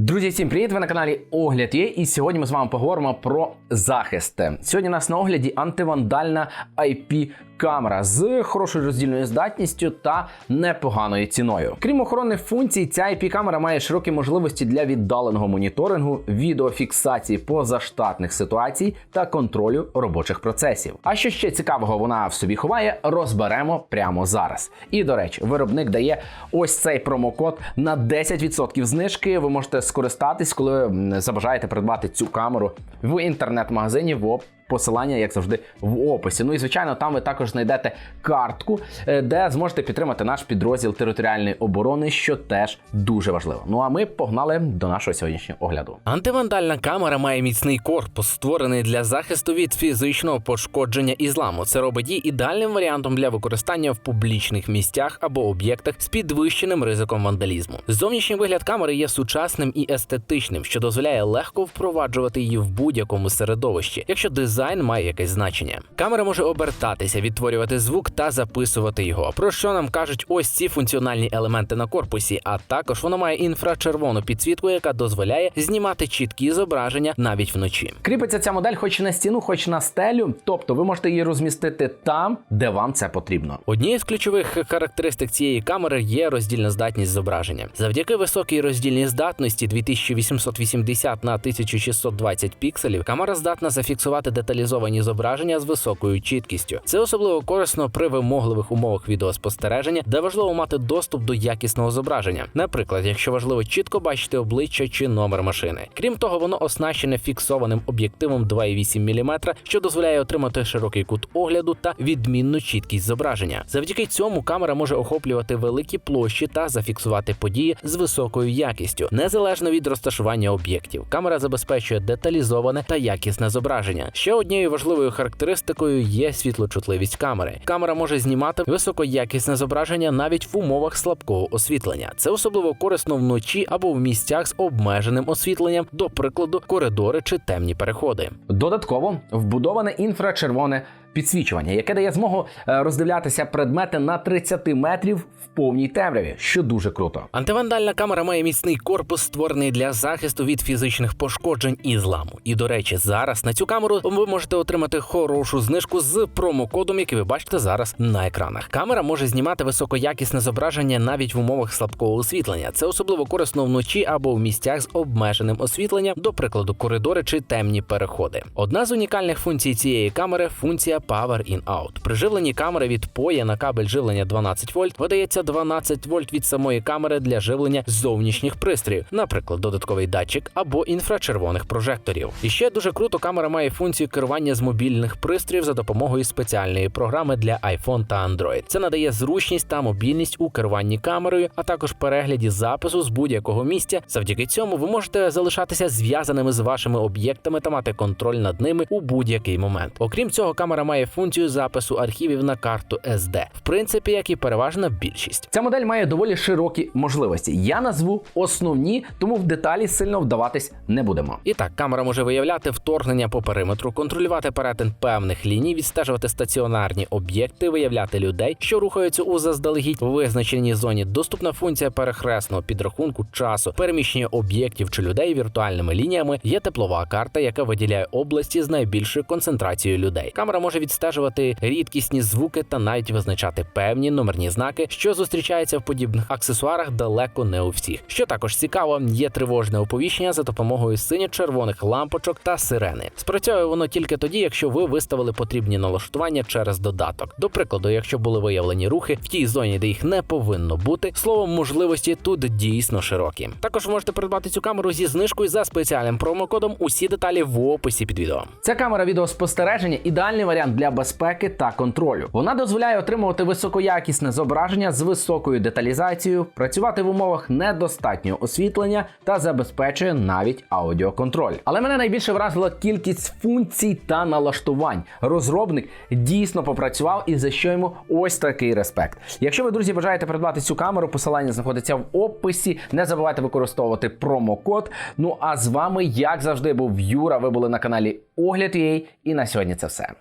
Друзі, всім привіт! Ви на каналі Огляд є, і сьогодні ми з вами поговоримо про захист. Сьогодні у нас на огляді антивандальна IP камера з хорошою роздільною здатністю та непоганою ціною. Крім охоронних функцій, ця IP камера має широкі можливості для віддаленого моніторингу, відеофіксації позаштатних ситуацій та контролю робочих процесів. А що ще цікавого вона в собі ховає, розберемо прямо зараз. І до речі, виробник дає ось цей промокод на 10% знижки. Ви можете скористатись, коли забажаєте придбати цю камеру в інтернет-магазині в оп- Посилання, як завжди, в описі. Ну і звичайно, там ви також знайдете картку, е, де зможете підтримати наш підрозділ територіальної оборони, що теж дуже важливо. Ну а ми погнали до нашого сьогоднішнього огляду. Антивандальна камера має міцний корпус, створений для захисту від фізичного пошкодження і зламу. Це робить її ідеальним варіантом для використання в публічних місцях або об'єктах з підвищеним ризиком вандалізму. Зовнішній вигляд камери є сучасним і естетичним, що дозволяє легко впроваджувати її в будь-якому середовищі, якщо дизайн має якесь значення. Камера може обертатися, відтворювати звук та записувати його. Про що нам кажуть ось ці функціональні елементи на корпусі, а також вона має інфрачервону підсвітку, яка дозволяє знімати чіткі зображення навіть вночі. Кріпиться ця модель хоч на стіну, хоч на стелю, тобто ви можете її розмістити там, де вам це потрібно. Однією з ключових характеристик цієї камери є роздільна здатність зображення. Завдяки високій роздільній здатності 2880 на 1620 пікселів, камера здатна зафіксувати деталізовані зображення з високою чіткістю. Це особливо корисно при вимогливих умовах відеоспостереження, де важливо мати доступ до якісного зображення. Наприклад, якщо важливо чітко бачити обличчя чи номер машини. Крім того, воно оснащене фіксованим об'єктивом 2,8 мм, що дозволяє отримати широкий кут огляду та відмінну чіткість зображення. Завдяки цьому камера може охоплювати великі площі та зафіксувати події з високою якістю, незалежно від розташування об'єктів. Камера забезпечує деталізоване та якісне зображення. Ще однією важливою характеристикою є світлочутливість камери. Камера може знімати високоякісне зображення навіть в умовах слабкого освітлення. Це особливо корисно вночі або в місцях з обмеженим освітленням, до прикладу, коридори чи темні переходи. Додатково вбудоване інфрачервоне підсвічування, яке дає змогу е, роздивлятися предмети на 30 метрів в повній темряві, що дуже круто. Антивандальна камера має міцний корпус, створений для захисту від фізичних пошкоджень і зламу. І до речі, зараз на цю камеру ви можете отримати хорошу знижку з промокодом, який ви бачите зараз на екранах. Камера може знімати високоякісне зображення навіть в умовах слабкого освітлення. Це особливо корисно вночі або в місцях з обмеженим освітленням, до прикладу, коридори чи темні переходи. Одна з унікальних функцій цієї камери функція Power In Out. При живленні камери від поя на кабель живлення 12 вольт видається 12 вольт від самої камери для живлення зовнішніх пристроїв, наприклад, додатковий датчик або інфрачервоних прожекторів. І ще дуже круто камера має функцію керування з мобільних пристроїв за допомогою спеціальної програми для iPhone та Android. Це надає зручність та мобільність у керуванні камерою, а також перегляді запису з будь-якого місця. Завдяки цьому ви можете залишатися зв'язаними з вашими об'єктами та мати контроль над ними у будь-який момент. Окрім цього, камера має функцію запису архівів на карту SD, в принципі, як і переважна більшість. Ця модель має доволі широкі можливості. Я назву основні, тому в деталі сильно вдаватись не будемо. І так, камера може виявляти вторгнення по периметру, контролювати перетин певних ліній, відстежувати стаціонарні об'єкти, виявляти людей, що рухаються у заздалегідь визначеній зоні. Доступна функція перехресного підрахунку часу, переміщення об'єктів чи людей віртуальними лініями. Є теплова карта, яка виділяє області з найбільшою концентрацією людей. Камера може відстежувати рідкісні звуки та навіть визначати певні номерні знаки, що зустрічаються в подібних аксесуарах далеко не у всіх. Що також цікаво, є тривожне оповіщення за допомогою синьо-червоних лампочок та сирени. Спрацьовує воно тільки тоді, якщо ви виставили потрібні налаштування через додаток. До прикладу, якщо були виявлені рухи в тій зоні, де їх не повинно бути, словом, можливості тут дійсно широкі. Також можете придбати цю камеру зі знижкою за спеціальним промокодом. Усі деталі в описі під відео. Ця камера відеоспостереження ідеальний варіант для безпеки та контролю. Вона дозволяє отримувати високоякісне зображення з високою деталізацією, працювати в умовах недостатнього освітлення та забезпечує навіть аудіоконтроль. Але мене найбільше вразила кількість функцій та налаштувань. Розробник дійсно попрацював і за що йому ось такий респект. Якщо ви, друзі, бажаєте придбати цю камеру, посилання знаходиться в описі. Не забувайте використовувати промокод. Ну а з вами, як завжди, був Юра. Ви були на каналі Огляд UA. І на сьогодні це все.